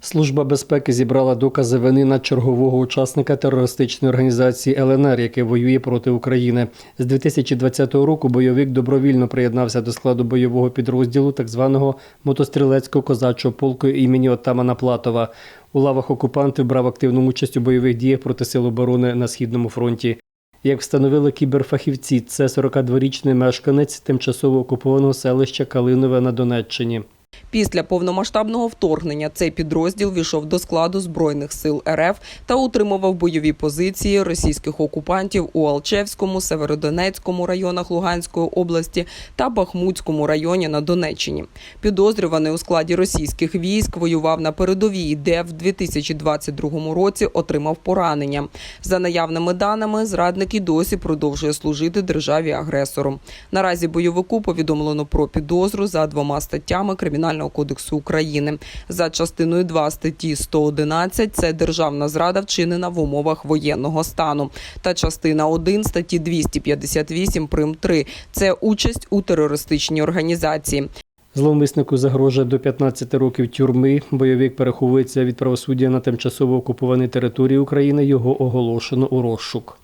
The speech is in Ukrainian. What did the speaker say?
Служба безпеки зібрала докази вини на чергового учасника терористичної організації ЛНР, який воює проти України. З 2020 року бойовик добровільно приєднався до складу бойового підрозділу так званого мотострілецького козачого полку імені Отамана Платова. У лавах окупантів брав активну участь у бойових діях проти сил оборони на східному фронті. Як встановили кіберфахівці, це 42-річний мешканець тимчасово окупованого селища Калинове на Донеччині. Після повномасштабного вторгнення цей підрозділ війшов до складу збройних сил РФ та утримував бойові позиції російських окупантів у Алчевському, Северодонецькому районах Луганської області та Бахмутському районі на Донеччині. Підозрюваний у складі російських військ воював на передовій, де в 2022 році отримав поранення. За наявними даними, зрадник і досі продовжує служити державі агресору. Наразі бойовику повідомлено про підозру за двома статтями Кримінального кодексу України. За частиною 2 статті 111 – це державна зрада вчинена в умовах воєнного стану. Та частина 1 статті 258 прим 3 – це участь у терористичній організації. Зловмиснику загрожує до 15 років тюрми. Бойовик переховується від правосуддя на тимчасово окупованій території України. Його оголошено у розшук.